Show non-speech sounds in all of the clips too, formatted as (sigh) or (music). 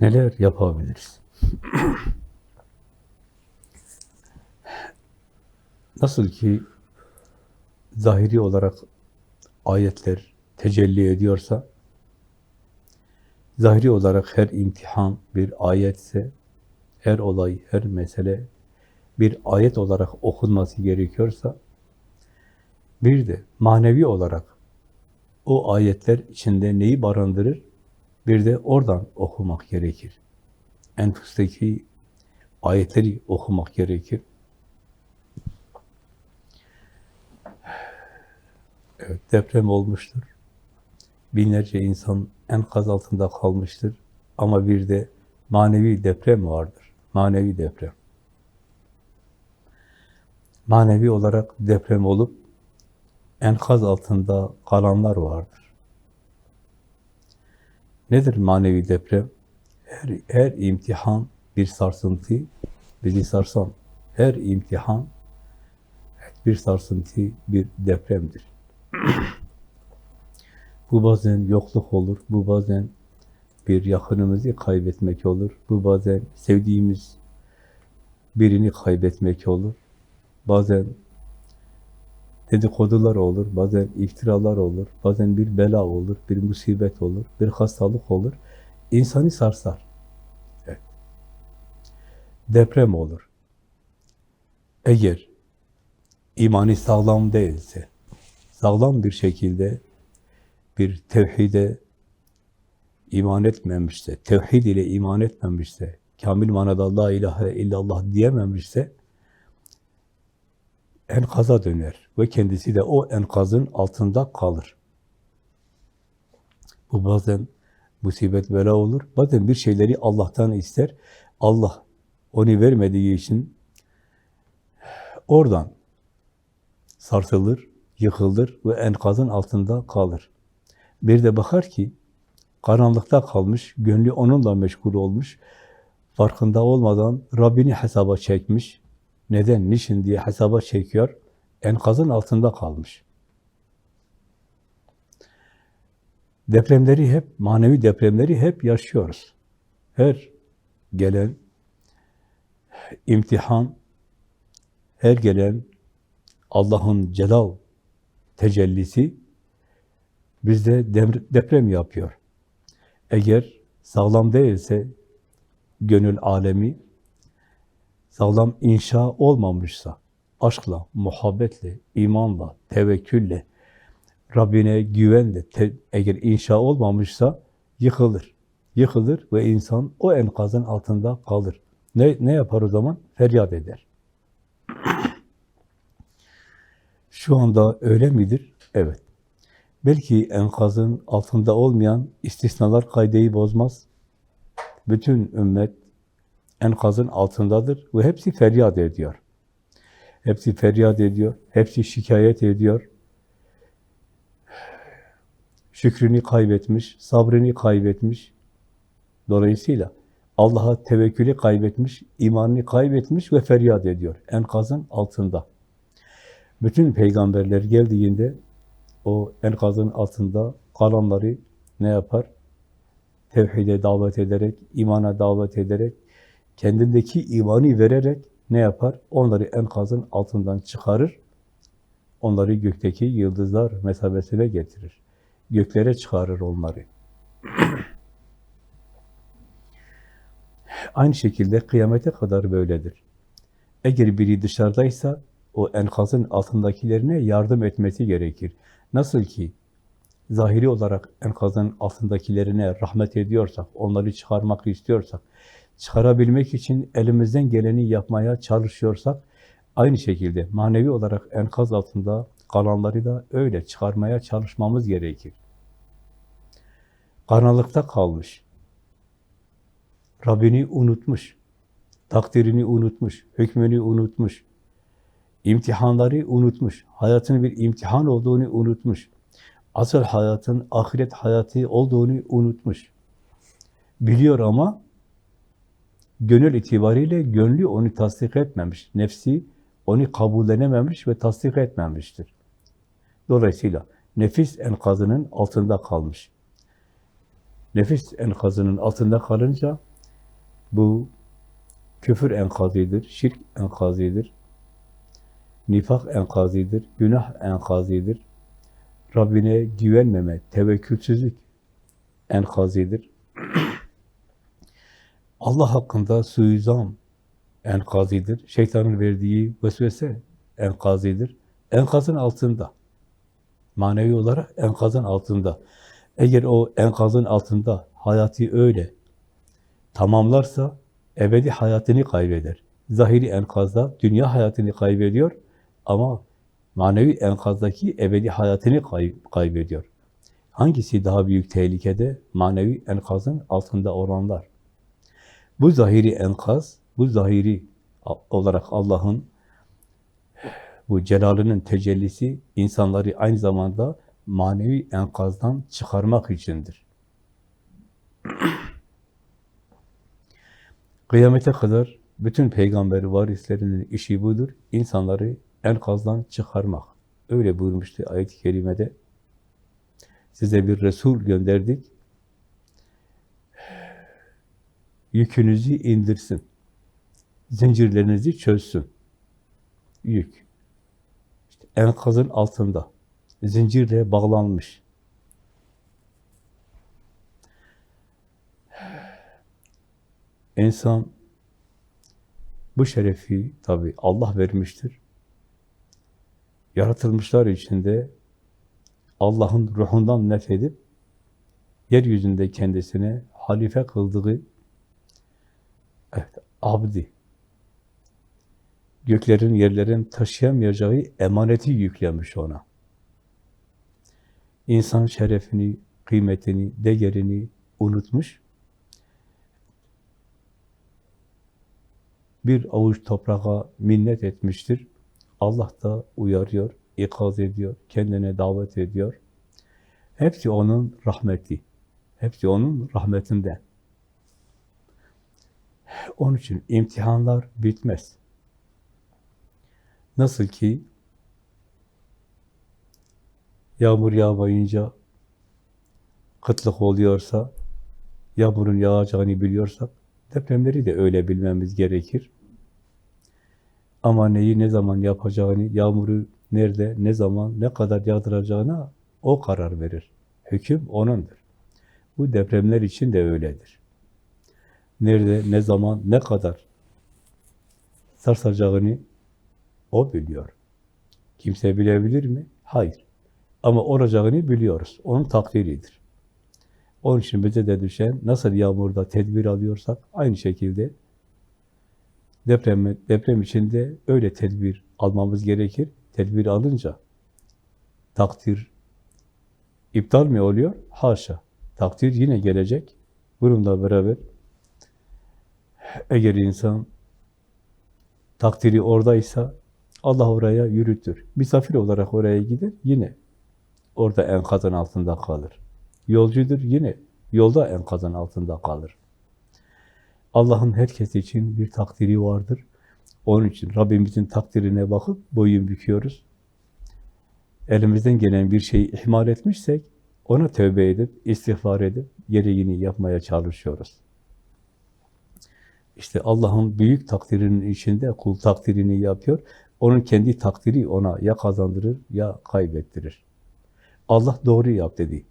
neler yapabiliriz? Nasıl ki zahiri olarak ayetler tecelli ediyorsa, zahiri olarak her imtihan bir ayetse, her olay, her mesele bir ayet olarak okunması gerekiyorsa, bir de manevi olarak o ayetler içinde neyi barındırır? Bir de oradan okumak gerekir. Enfustaki ayetleri okumak gerekir. Evet, deprem olmuştur. Binlerce insan enkaz altında kalmıştır. Ama bir de manevi deprem vardır. Manevi deprem. Manevi olarak deprem olup enkaz altında kalanlar vardır. Nedir manevi deprem? Her, her imtihan bir sarsıntı, bizi sarsan her imtihan bir sarsıntı, bir depremdir. bu bazen yokluk olur, bu bazen bir yakınımızı kaybetmek olur, bu bazen sevdiğimiz birini kaybetmek olur, bazen dedikodular olur, bazen iftiralar olur, bazen bir bela olur, bir musibet olur, bir hastalık olur. İnsanı sarsar. Evet. Deprem olur. Eğer imanı sağlam değilse, sağlam bir şekilde bir tevhide iman etmemişse, tevhid ile iman etmemişse, kamil manada la ilahe illallah diyememişse, enkaza döner ve kendisi de o enkazın altında kalır. Bu bazen musibet bela olur, bazen bir şeyleri Allah'tan ister. Allah onu vermediği için oradan sarsılır, yıkılır ve enkazın altında kalır. Bir de bakar ki karanlıkta kalmış, gönlü onunla meşgul olmuş, farkında olmadan Rabbini hesaba çekmiş, neden, niçin diye hesaba çekiyor, enkazın altında kalmış. Depremleri hep, manevi depremleri hep yaşıyoruz. Her gelen imtihan, her gelen Allah'ın celal tecellisi bizde deprem yapıyor. Eğer sağlam değilse gönül alemi, sağlam inşa olmamışsa, aşkla, muhabbetle, imanla, tevekkülle, Rabbine güvenle, eğer inşa olmamışsa yıkılır. Yıkılır ve insan o enkazın altında kalır. Ne, ne yapar o zaman? Feryat eder. (clears throat) Şu anda öyle midir? Evet. Belki enkazın altında olmayan istisnalar kaydeyi bozmaz. Bütün ümmet enkazın altındadır ve hepsi feryat ediyor. Hepsi feryat ediyor, hepsi şikayet ediyor. Şükrünü kaybetmiş, sabrını kaybetmiş. Dolayısıyla Allah'a tevekkülü kaybetmiş, imanını kaybetmiş ve feryat ediyor. Enkazın altında. Bütün peygamberler geldiğinde o enkazın altında kalanları ne yapar? Tevhide davet ederek, imana davet ederek, kendindeki imanı vererek ne yapar? Onları enkazın altından çıkarır, onları gökteki yıldızlar mesabesine getirir. Göklere çıkarır onları. (clears throat) Aynı şekilde kıyamete kadar böyledir. Eğer biri dışarıdaysa, o enkazın altındakilerine yardım etmesi gerekir. Nasıl ki zahiri olarak enkazın altındakilerine rahmet ediyorsak, onları çıkarmak istiyorsak, çıkarabilmek için elimizden geleni yapmaya çalışıyorsak, aynı şekilde manevi olarak enkaz altında kalanları da öyle çıkarmaya çalışmamız gerekir. Karanlıkta kalmış, Rabbini unutmuş, takdirini unutmuş, hükmünü unutmuş, imtihanları unutmuş, hayatın bir imtihan olduğunu unutmuş, asıl hayatın ahiret hayatı olduğunu unutmuş. Biliyor ama gönül itibariyle gönlü onu tasdik etmemiş, nefsi onu kabullenememiş ve tasdik etmemiştir. Dolayısıyla nefis enkazının altında kalmış. Nefis enkazının altında kalınca Bu küfür enkazidir, şirk enkazidir, nifak enkazidir, günah enkazidir, Rabbine güvenmeme, tevekkülsüzlük enkazidir. (clears throat) Allah hakkında suizan enkazidir. Şeytanın verdiği vesvese enkazidir. Enkazın altında. Manevi olarak enkazın altında. Eğer o enkazın altında hayatı öyle tamamlarsa ebedi hayatını kaybeder. Zahiri enkazda dünya hayatını kaybediyor ama manevi enkazdaki ebedi hayatını kay kaybediyor. Hangisi daha büyük tehlikede? Manevi enkazın altında olanlar. Bu zahiri enkaz, bu zahiri olarak Allah'ın bu celalının tecellisi insanları aynı zamanda manevi enkazdan çıkarmak içindir. (clears throat) Kıyamete kadar bütün peygamber varislerinin işi budur. İnsanları enkazdan çıkarmak. Öyle buyurmuştu ayet-i kerimede. Size bir Resul gönderdik. Yükünüzü indirsin. Zincirlerinizi çözsün. Yük. İşte enkazın altında. Zincirle bağlanmış. İnsan bu şerefi tabi Allah vermiştir. Yaratılmışlar içinde Allah'ın ruhundan nefedip yeryüzünde kendisine halife kıldığı evet, abdi göklerin, yerlerin taşıyamayacağı emaneti yüklemiş ona. İnsan şerefini, kıymetini, değerini unutmuş. Bir avuç toprağa minnet etmiştir. Allah da uyarıyor, ikaz ediyor, kendine davet ediyor. Hepsi onun rahmeti. Hepsi onun rahmetinden. Onun için imtihanlar bitmez. Nasıl ki yağmur yağmayınca kıtlık oluyorsa, yağmurun yağacağını biliyorsak, depremleri de öyle bilmemiz gerekir. Ama neyi ne zaman yapacağını, yağmuru nerede, ne zaman, ne kadar yağdıracağına o karar verir. Hüküm O'nundur. Bu depremler için de öyledir. Nerede, ne zaman, ne kadar sarsacağını O biliyor. Kimse bilebilir mi? Hayır. Ama olacağını biliyoruz. Onun takdiridir. Onun için bize de düşen, nasıl yağmurda tedbir alıyorsak, aynı şekilde deprem, deprem içinde öyle tedbir almamız gerekir. Tedbir alınca takdir iptal mi oluyor? Haşa. Takdir yine gelecek. Bununla beraber eğer insan takdiri oradaysa Allah oraya yürütür. Misafir olarak oraya gider, yine orada enkazın altında kalır. Yolcudur, yine yolda enkazın altında kalır. Allah'ın herkes için bir takdiri vardır. Onun için Rabbimizin takdirine bakıp boyun büküyoruz. Elimizden gelen bir şeyi ihmal etmişsek, ona tövbe edip, istiğfar edip, gereğini yapmaya çalışıyoruz. İşte Allah'ın büyük takdirinin içinde kul takdirini yapıyor. Onun kendi takdiri ona ya kazandırır ya kaybettirir. Allah doğru yap dedi.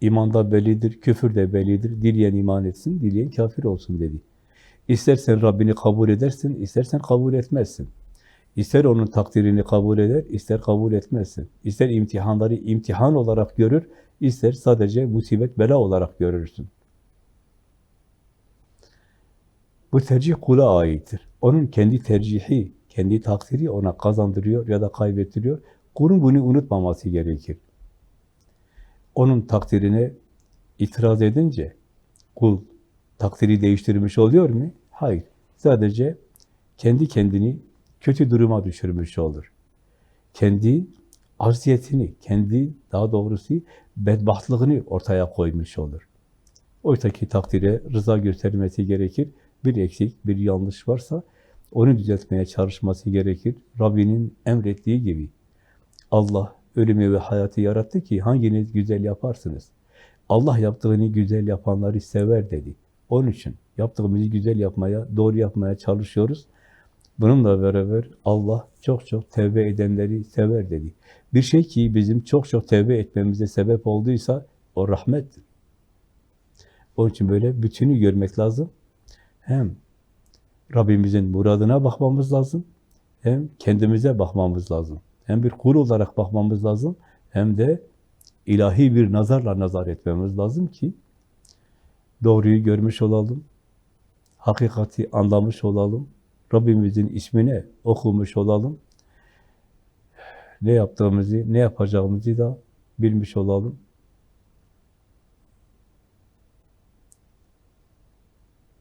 İmanda bellidir, küfür de bellidir. Dileyen iman etsin, dileyen kafir olsun dedi. İstersen Rabbini kabul edersin, istersen kabul etmezsin. İster onun takdirini kabul eder, ister kabul etmezsin. İster imtihanları imtihan olarak görür, ister sadece musibet, bela olarak görürsün. Bu tercih kula aittir. Onun kendi tercihi, kendi takdiri ona kazandırıyor ya da kaybettiriyor. Kulun bunu unutmaması gerekir. Onun takdirine itiraz edince kul takdiri değiştirmiş oluyor mu? Hayır. Sadece kendi kendini kötü duruma düşürmüş olur. Kendi arziyetini, kendi daha doğrusu bedbahtlığını ortaya koymuş olur. Oysa ki takdire rıza göstermesi gerekir. Bir eksik, bir yanlış varsa onu düzeltmeye çalışması gerekir. Rabbinin emrettiği gibi. Allah ölümü ve hayatı yarattı ki hanginiz güzel yaparsınız. Allah yaptığını güzel yapanları sever dedi. Onun için yaptığımızı güzel yapmaya, doğru yapmaya çalışıyoruz. Bununla beraber Allah çok çok tevbe edenleri sever dedi. Bir şey ki bizim çok çok tevbe etmemize sebep olduysa o rahmettir. Onun için böyle bütünü görmek lazım. Hem Rabbimizin muradına bakmamız lazım, hem kendimize bakmamız lazım. Hem bir kul olarak bakmamız lazım, hem de ilahi bir nazarla nazar etmemiz lazım ki doğruyu görmüş olalım, hakikati anlamış olalım, Rabbimizin ismini okumuş olalım, ne yaptığımızı, ne yapacağımızı da bilmiş olalım.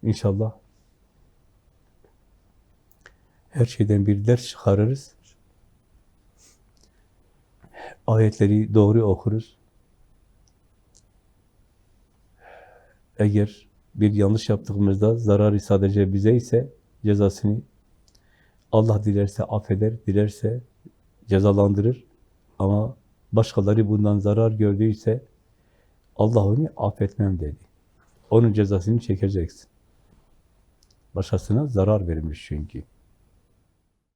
İnşallah her şeyden bir ders çıkarırız. Ayetleri doğru okuruz. Eğer bir yanlış yaptığımızda zararı sadece bize ise cezasını Allah dilerse affeder, dilerse cezalandırır. Ama başkaları bundan zarar gördüyse Allah onu affetmem dedi. Onun cezasını çekeceksin. Başkasına zarar vermiş çünkü.